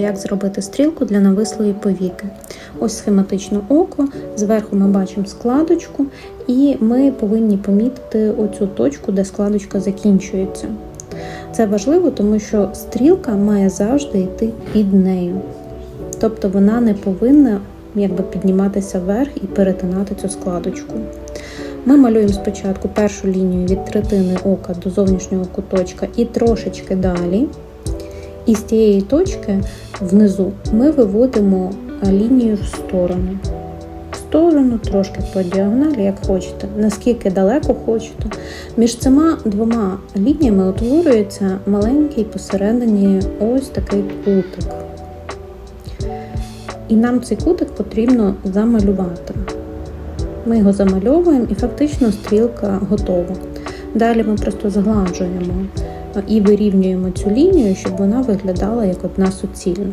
Як зробити стрілку для навислої повіки? Ось схематично око. Зверху ми бачимо складочку, і ми повинні помітити оцю точку, де складочка закінчується. Це важливо, тому що стрілка має завжди йти під нею. Тобто вона не повинна якби, підніматися вверх і перетинати цю складочку. Ми малюємо спочатку першу лінію від третини ока до зовнішнього куточка і трошечки далі. І з цієї точки внизу ми виводимо е, лінію в сторону. В сторону, трошки по діагоналі, як хочете, наскільки далеко хочете. Між цими двома лініями утворюється маленький посередині ось такий кутик. І нам цей кутик потрібно замалювати. Ми його замальовуємо і фактично стрілка готова. Далі ми просто згладжуємо і вирівнюємо цю лінію, щоб вона виглядала як одна суцільна.